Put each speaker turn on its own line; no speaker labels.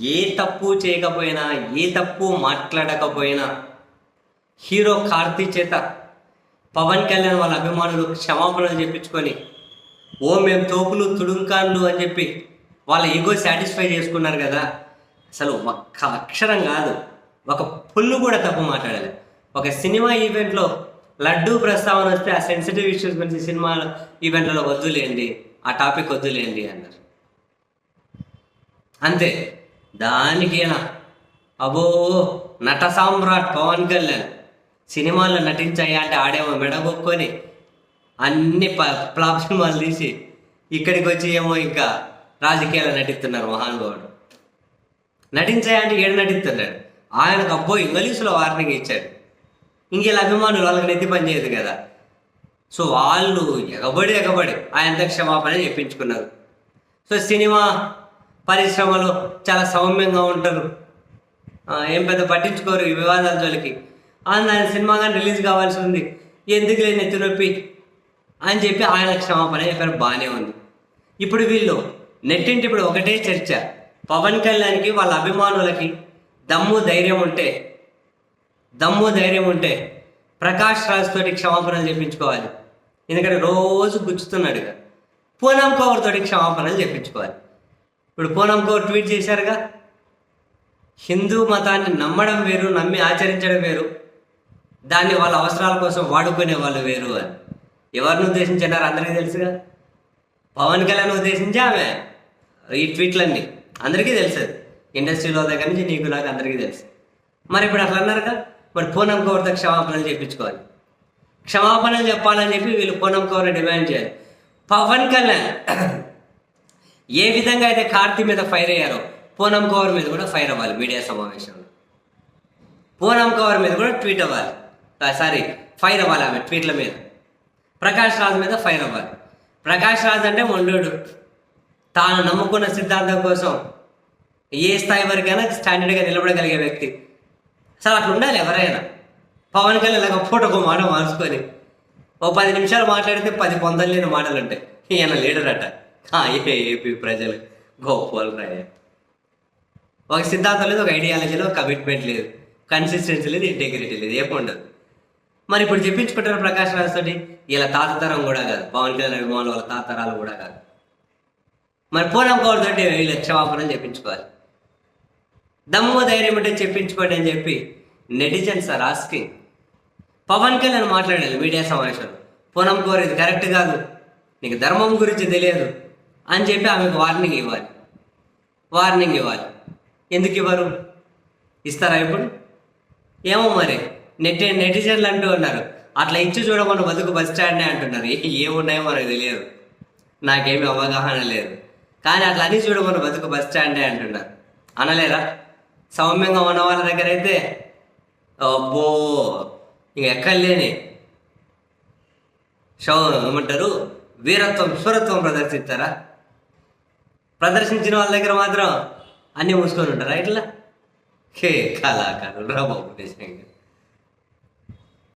ఏ తప్పు చేయకపోయినా ఏ తప్పు మాట్లాడకపోయినా హీరో కార్తీ చేత పవన్ కళ్యాణ్ వాళ్ళ అభిమానులు క్షమాపణలు చెప్పించుకొని ఓ మేము తోపులు తుడుంకాన్లు అని చెప్పి వాళ్ళ ఈగో సాటిస్ఫై చేసుకున్నారు కదా. అసలు ఒక్క అక్షరం కాదు ఒక పుల్లు కూడా తప్పు మాట్లాడాలి. ఒక సినిమా ఈవెంట్లో లడ్డూ ప్రస్తావన వస్తే ఆ సెన్సిటివ్ ఇష్యూస్ గురించి సినిమా ఈవెంట్లలో వద్దులేండి ఆ టాపిక్ వద్దులేండి అన్నారు. అంతే. దానికేనా అబో నట సామ్రాట్ పవన్ కళ్యాణ్ సినిమాల్లో నటించాయా అంటే ఆడేమో మెడగొక్కొని అన్ని ప ప్లాప్ సినిమాలు తీసి ఇక్కడికి వచ్చి ఏమో ఇంకా రాజకీయాలు నటిస్తున్నారు మహానుభావుడు నటించాయంటే ఏడు నటిస్తున్నాడు. ఆయనకు అబ్బో ఇంగ్లీష్లో వార్నింగ్ ఇచ్చాడు. ఇంకెలా అభిమానులు వాళ్ళకి నెత్తి పని చేయదు కదా. సో వాళ్ళు ఎగబడి ఎగబడి ఆయనతో క్షమాపణ చెప్పించుకున్నారు. సో సినిమా పరిశ్రమలో చాలా సౌమ్యంగా ఉంటారు. ఏం పెద్ద పట్టించుకోరు ఈ వివాదాల జోలికి. ఆయన సినిమా కానీ రిలీజ్ కావాల్సి ఉంది. ఎందుకు లేని ఎత్తునొప్పి అని చెప్పి ఆయన క్షమాపణ చెప్పారు బాగానే ఉంది. ఇప్పుడు వీళ్ళు నెట్టింటి ఇప్పుడు ఒకటే చర్చ. పవన్ కళ్యాణ్కి వాళ్ళ అభిమానులకి దమ్ము ధైర్యం ఉంటే దమ్ము ధైర్యం ఉంటే ప్రకాష్ రాజ్ తోటి క్షమాపణలు చెప్పించుకోవాలి. ఎందుకంటే రోజు గుచ్చుతున్నాడు పూనం కౌర్ తోటి క్షమాపణలు చెప్పించుకోవాలి. ఇప్పుడు పూనంకో ట్వీట్ చేశారుగా హిందూ మతాన్ని నమ్మడం వేరు నమ్మి ఆచరించడం వేరు దాన్ని వాళ్ళ అవసరాల కోసం వాడుకునే వాళ్ళు వేరు అని. ఎవరిని ఉద్దేశించినారు అందరికీ తెలుసుగా? పవన్ కళ్యాణ్ ఉద్దేశించి ఆమె? ఈ ట్వీట్లన్నీ అందరికీ తెలుసు. ఇండస్ట్రీలో దగ్గర నుంచి నీకు నాకు అందరికీ తెలుసు. మరి ఇప్పుడు అట్లా అన్నారుగా మరి పూనం కౌర్తో క్షమాపణలు చెప్పించుకోవాలి. క్షమాపణలు చెప్పాలని చెప్పి వీళ్ళు పూనం కౌర్ని డిమాండ్ చేయాలి. పవన్ కళ్యాణ్ ఏ విధంగా అయితే కార్తీ మీద ఫైర్ అయ్యారో పూనం కవర్ మీద కూడా ఫైర్ అవ్వాలి మీడియా సమావేశంలో. పూనం కవర్ మీద కూడా ట్వీట్ అవ్వాలి. సారీ ఫైర్ అవ్వాలి ఆమె ట్వీట్ల మీద. ప్రకాష్ రాజ్ మీద ఫైర్ అవ్వాలి. ప్రకాష్ రాజ్ అంటే మొండోడు. తాను నమ్ముకున్న సిద్ధాంతం కోసం ఏ స్థాయి వరకైనా స్టాండర్డ్గా నిలబడగలిగే వ్యక్తి. సార్ అట్లా ఉండాలి ఎవరైనా. పవన్ కళ్యాణ్ ఇలాగ పూటకు మాట మార్చుకొని ఓ పది నిమిషాలు మాట్లాడితే పది పొందలేని మాటలు ఉంటాయి ఈయన లీడర్ అట. ఏపీ ప్రజలు. గొప్పలు ప్రజలు ఒక సిద్ధాంతం లేదు ఒక ఐడియాలజీలో ఒక కమిట్మెంట్ లేదు. కన్సిస్టెన్సీ లేదు ఇంటెగ్రిటీ లేదు ఏమి ఉండదు. మరి ఇప్పుడు చెప్పించుకుంటారు ప్రకాష్ రాజ్ తోటి ఇలా తాతతరం కూడా కాదు. పవన్ కళ్యాణ్ అభిమానులు వాళ్ళ తాతరాలు కూడా కాదు. మరి పూనం కౌర్ తోటి వీళ్ళు క్షమాపణలు చెప్పించుకోవాలి. దమ్ము ధైర్యం ఉంటే చెప్పించుకోండి అని చెప్పి netizens are asking Pawan Kalyan మాట్లాడాలి మీడియా సమావేశంలో. పూనం కౌర్ ఇది కరెక్ట్ కాదు. నీకు ధర్మం గురించి తెలియదు. అని చెప్పి ఆమెకు వార్నింగ్ ఇవ్వాలి. వార్నింగ్ ఇవ్వాలి. ఎందుకు ఇవ్వరు? ఇస్తారా ఇప్పుడు? ఏమో మరి. నెట్ నెటిజన్లు అంటూ ఉన్నారు. అట్లా ఇచ్చి చూడమని బతుకు బస్ స్టాండే అంటున్నారు. ఏమున్నాయో మనకు తెలియదు. నాకేమి అవగాహన లేదు. కానీ అట్లా అని చూడమని బతుకు బస్ స్టాండే అంటున్నారు. అనలేరా సౌమ్యంగా ఉన్న వాళ్ళ దగ్గర అయితే అబ్బో ఇంక ఎక్కర్లేని షో ఏమంటారు? వీరత్వం శూరత్వం ప్రదర్శిస్తారా? ప్రదర్శించిన వాళ్ళ దగ్గర మాత్రం అన్నీ మూసుకొని ఉంటారా ఇట్లా హే కళాకారులు రా బాబు నిజంగా.